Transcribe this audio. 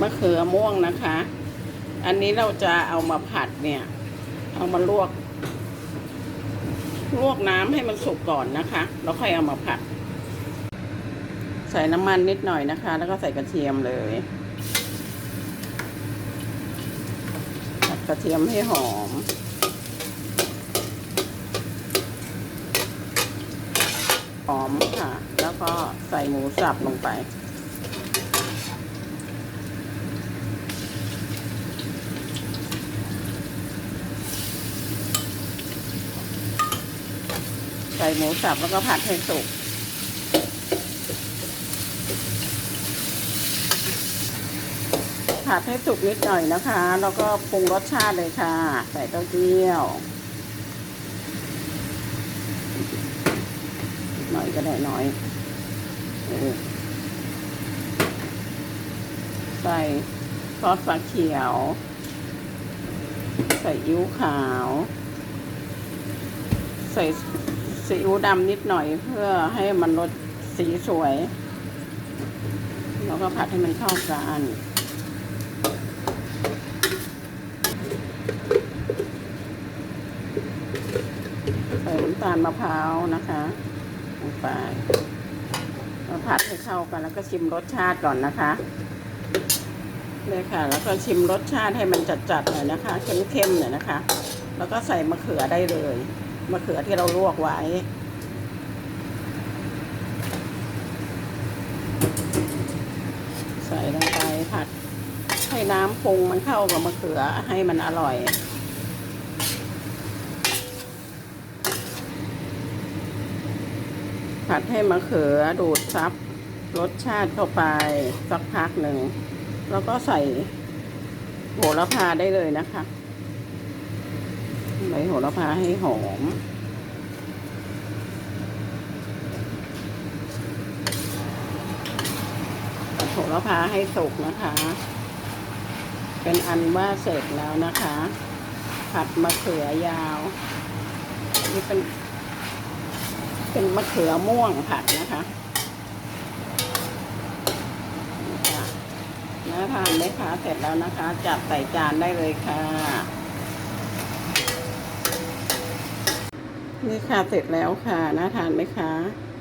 มะเขือม่วงนะคะ อันนี้เราจะเอามาผัดเนี่ย เอามาลวก ลวกน้ำให้มันสุกก่อนนะคะ แล้วค่อยเอามาผัด ใส่น้ำมันนิดหน่อยนะคะ แล้วก็ใส่กระเทียมเลยผัดกระเทียมให้หอมหอมค่ะ แล้วก็ใส่หมูสับลงไป ส่หมูสับแล้วก็ผัดให้สุก ผัดให้สุกนิดหน่อยนะคะ แล้วก็ปรุงรสชาติเลยค่ะ ใส่เต้าเจี้ยว หน่อยก็ได้น้อยใส่ซอสฟ้าเขียว ใส่อิ๊วขาว ใส่ ซีอิ๊วดำนิดหน่อยเพื่อให้มันรสสีสวย แล้วก็ผัดให้มันเข้ากันใส่น้ำตาลมะพร้าวนะคะลงไปแล้วผัดให้เข้ากันแล้วก็ชิมรสชาติก่อนนะคะเลยค่ะ แล้วก็ชิมรสชาติให้มันจัดๆหน่อยนะคะเข้มๆหน่อยนะคะ แล้วก็ใส่มะเขือได้เลย มะเขือที่เราลวกไว้ ใส่ลงไปผัดให้น้ำปรุงมันเข้ากับมะเขือให้มันอร่อยผัดให้มะเขือดูดซับรสชาติเข้าไปสักพักหนึ่ง แล้วก็ใส่โหระพาได้เลยนะคะ ใส่โหระพาให้หอม โหระพาให้สุกนะคะ เป็นอันว่าเสร็จแล้วนะคะ ผัดมะเขือยาวนี่เป็น เป็นมะเขือม่วงผัดนะคะนี่ค่ะน่าทานไหมคะ เสร็จแล้วนะคะ จัดใส่จานได้เลยค่ะ นี่ค่ะเสร็จแล้วค่ะน่าทานไหมคะ